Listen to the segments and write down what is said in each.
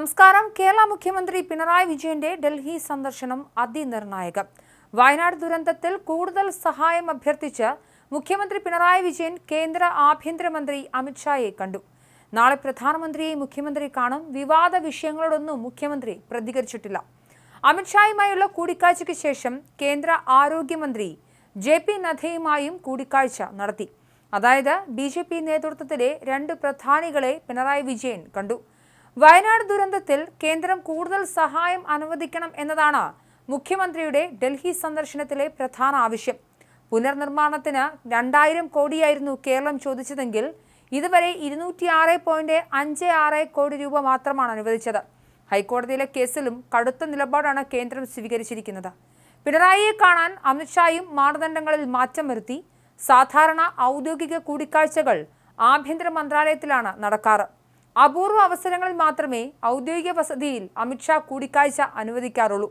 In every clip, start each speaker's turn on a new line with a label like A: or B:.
A: നമസ്കാരം. കേരള മുഖ്യമന്ത്രി പിണറായി വിജയന്റെ ഡൽഹി സന്ദർശനം അതിനിർണായകം. വയനാട് ദുരന്തത്തിൽ കൂടുതൽ സഹായം അഭ്യർത്ഥിച്ച് മുഖ്യമന്ത്രി പിണറായി വിജയൻ കേന്ദ്ര ആഭ്യന്തരമന്ത്രി അമിത്ഷായെ കണ്ടു. നാളെ പ്രധാനമന്ത്രിയെ മുഖ്യമന്ത്രി കാണും. വിവാദ വിഷയങ്ങളോടൊന്നും മുഖ്യമന്ത്രി പ്രതികരിച്ചിട്ടില്ല. അമിത്ഷായുമായുള്ള കൂടിക്കാഴ്ചയ്ക്ക് ശേഷം കേന്ദ്ര ആരോഗ്യമന്ത്രി ജെ പി നദ്ദയുമായും കൂടിക്കാഴ്ച നടത്തി. അതായത് ബി നേതൃത്വത്തിലെ രണ്ട് പ്രധാനികളെ പിണറായി വിജയൻ കണ്ടു. വയനാട് ദുരന്തത്തിൽ കേന്ദ്രം കൂടുതൽ സഹായം അനുവദിക്കണം എന്നതാണ് മുഖ്യമന്ത്രിയുടെ ഡൽഹി സന്ദർശനത്തിലെ പ്രധാന ആവശ്യം. പുനർനിർമ്മാണത്തിന് രണ്ടായിരം കോടിയായിരുന്നു കേരളം ചോദിച്ചതെങ്കിൽ ഇതുവരെ ഇരുന്നൂറ്റി ആറ് പോയിന്റ് അഞ്ച് ആറ് കോടി രൂപ മാത്രമാണ് അനുവദിച്ചത്. ഹൈക്കോടതിയിലെ കേസിലും കടുത്ത നിലപാടാണ് കേന്ദ്രം സ്വീകരിച്ചിരിക്കുന്നത്. പിണറായിയെ കാണാൻ അമിത്ഷായും മാനദണ്ഡങ്ങളിൽ മാറ്റം വരുത്തി. സാധാരണ ഔദ്യോഗിക കൂടിക്കാഴ്ചകൾ ആഭ്യന്തര മന്ത്രാലയത്തിലാണ് നടക്കാറ്. അപൂർവ അവസരങ്ങളിൽ മാത്രമേ ഔദ്യോഗിക വസതിയിൽ അമിത്ഷാ കൂടിക്കാഴ്ച അനുവദിക്കാറുള്ളൂ.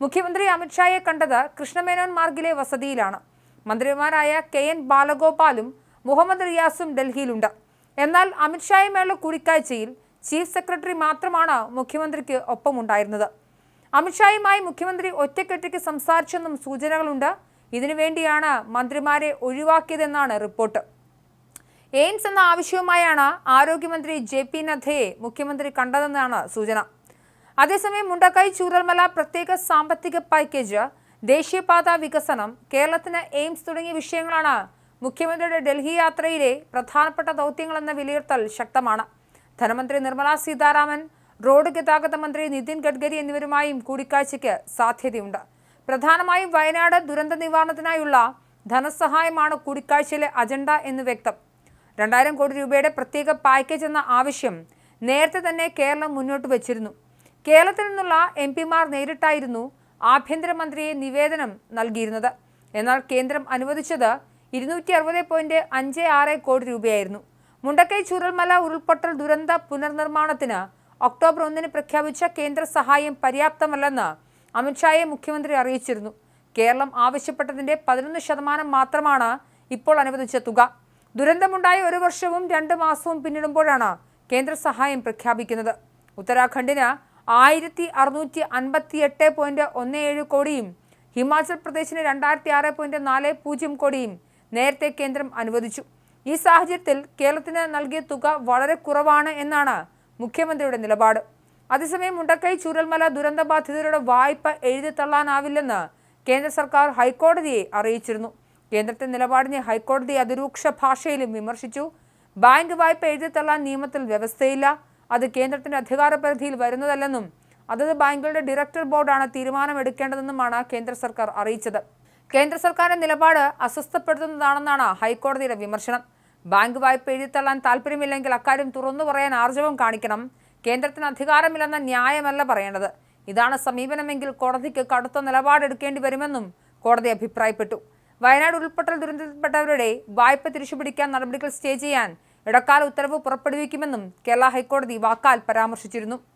A: മുഖ്യമന്ത്രി അമിത്ഷായെ കണ്ടത് കൃഷ്ണമേനോൻ മാർഗിലെ വസതിയിലാണ്. മന്ത്രിമാരായ കെ എൻ ബാലഗോപാലും മുഹമ്മദ് റിയാസും ഡൽഹിയിലുണ്ട്. എന്നാൽ അമിത്ഷായുമായുള്ള കൂടിക്കാഴ്ചയിൽ ചീഫ് സെക്രട്ടറി മാത്രമാണ് മുഖ്യമന്ത്രിക്ക് ഒപ്പമുണ്ടായിരുന്നത്. അമിത്ഷായുമായി മുഖ്യമന്ത്രി ഒറ്റക്കെട്ടിക്ക് സംസാരിച്ചെന്നും സൂചനകളുണ്ട്. ഇതിനുവേണ്ടിയാണ് മന്ത്രിമാരെ ഒഴിവാക്കിയതെന്നാണ് റിപ്പോർട്ട്. എയിംസ് എന്ന ആവശ്യവുമായാണ് ആരോഗ്യമന്ത്രി ജെ പി നദ്ദയെ മുഖ്യമന്ത്രി കണ്ടതെന്നാണ് സൂചന. അതേസമയം മുണ്ടക്കൈ ചൂരൽമല പ്രത്യേക സാമ്പത്തിക പാക്കേജ് ദേശീയപാത വികസനം കേരളത്തിന് എയിംസ് തുടങ്ങിയ വിഷയങ്ങളാണ് മുഖ്യമന്ത്രിയുടെ ഡൽഹി യാത്രയിലെ പ്രധാനപ്പെട്ട ദൗത്യങ്ങളെന്ന വിലയിരുത്തൽ ശക്തമാണ്. ധനമന്ത്രി നിർമ്മല സീതാരാമൻ റോഡ് ഗതാഗത മന്ത്രി നിതിൻ ഗഡ്കരി എന്നിവരുമായും കൂടിക്കാഴ്ചയ്ക്ക് സാധ്യതയുണ്ട്. പ്രധാനമായും വയനാട് ദുരന്ത നിവാരണത്തിനായുള്ള ധനസഹായമാണ് കൂടിക്കാഴ്ചയിലെ അജണ്ട എന്ന് വ്യക്തം. രണ്ടായിരം കോടി രൂപയുടെ പ്രത്യേക പാക്കേജ് എന്ന ആവശ്യം നേരത്തെ തന്നെ കേരളം മുന്നോട്ട് വച്ചിരുന്നു. കേരളത്തിൽ നിന്നുള്ള എം പിമാർ നേരിട്ടായിരുന്നു ആഭ്യന്തരമന്ത്രിയെ നിവേദനം നൽകിയിരുന്നത്. എന്നാൽ കേന്ദ്രം അനുവദിച്ചത് ഇരുന്നൂറ്റി അറുപത് പോയിന്റ് അഞ്ച് ആറ് കോടി രൂപയായിരുന്നു. മുണ്ടക്കൈ ചൂരൽമല ഉരുൾപൊട്ടൽ ദുരന്ത പുനർനിർമ്മാണത്തിന് ഒക്ടോബർ ഒന്നിന് പ്രഖ്യാപിച്ച കേന്ദ്ര സഹായം പര്യാപ്തമല്ലെന്ന് അമിത്ഷായെ മുഖ്യമന്ത്രി അറിയിച്ചിരുന്നു. കേരളം ആവശ്യപ്പെട്ടതിന്റെ പതിനൊന്ന് ശതമാനം മാത്രമാണ് ഇപ്പോൾ അനുവദിച്ച തുക. ദുരന്തമുണ്ടായ ഒരു വർഷവും രണ്ട് മാസവും പിന്നിടുമ്പോഴാണ് കേന്ദ്ര സഹായം പ്രഖ്യാപിക്കുന്നത്. ഉത്തരാഖണ്ഡിന് ആയിരത്തി അറുന്നൂറ്റി അൻപത്തി എട്ട് പോയിന്റ് ഒന്ന് ഏഴ് കോടിയും ഹിമാചൽ പ്രദേശിന് രണ്ടായിരത്തി ആറ് പോയിന്റ് നാല് പൂജ്യം കോടിയും നേരത്തെ കേന്ദ്രം അനുവദിച്ചു. ഈ സാഹചര്യത്തിൽ കേരളത്തിന് നൽകിയ തുക വളരെ കുറവാണ് എന്നാണ് മുഖ്യമന്ത്രിയുടെ നിലപാട്. അതേസമയം മുണ്ടക്കൈ ചൂരൽമല ദുരന്തബാധിതരുടെ വായ്പ എഴുതി തള്ളാനാവില്ലെന്ന് കേന്ദ്ര സർക്കാർ ഹൈക്കോടതിയെ അറിയിച്ചിരുന്നു. കേന്ദ്രത്തെ നിലപാടിനെ ഹൈക്കോടതി അതിരൂക്ഷ ഭാഷയിലും വിമർശിച്ചു. ബാങ്ക് വായ്പ എഴുതിത്തള്ളാൻ നിയമത്തിൽ വ്യവസ്ഥയില്ല. അത് കേന്ദ്രത്തിന്റെ അധികാരപരിധിയിൽ വരുന്നതല്ലെന്നും അതത് ബാങ്കുകളുടെ ഡയറക്ടർ ബോർഡാണ് തീരുമാനമെടുക്കേണ്ടതെന്നുമാണ് കേന്ദ്ര സർക്കാർ അറിയിച്ചത്. കേന്ദ്ര സർക്കാരിന്റെ നിലപാട് അസ്വസ്ഥപ്പെടുത്തുന്നതാണെന്നാണ് ഹൈക്കോടതിയുടെ വിമർശനം. ബാങ്ക് വായ്പ എഴുതിത്തള്ളാൻ താല്പര്യമില്ലെങ്കിൽ അക്കാര്യം തുറന്നു പറയാൻ ആർജവം കാണിക്കണം. കേന്ദ്രത്തിന് അധികാരമില്ലെന്ന ന്യായമല്ല പറയേണ്ടത്. ഇതാണ് സമീപനമെങ്കിൽ കോടതിക്ക് കടുത്ത നിലപാടെടുക്കേണ്ടി വരുമെന്നും കോടതി അഭിപ്രായപ്പെട്ടു. വയനാട് ഉരുൾപൊട്ടൽ ദുരന്തത്തിൽപ്പെട്ടവരുടെ വായ്പ തിരിച്ചുപിടിക്കാൻ നടപടികൾ സ്റ്റേ ചെയ്യാൻ ഇടക്കാല ഉത്തരവ് പുറപ്പെടുവിക്കുമെന്നും കേരള ഹൈക്കോടതി വാക്കാൽ പരാമർശിച്ചിരുന്നു.